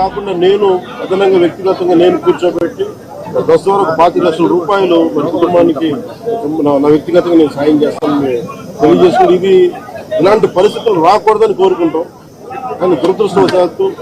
కాకుండా నేను అదనంగా వ్యక్తిగతంగా నేను కూర్చోబెట్టి దశ వరకు పాతి లక్షల రూపాయలు మన కుటుంబానికి నా వ్యక్తిగతంగా నేను సాయం చేస్తాను తెలియజేసుకుని ఇది ఇలాంటి పరిస్థితులు రాకూడదని కోరుకుంటాం కానీ దురదృష్టవశాత్తు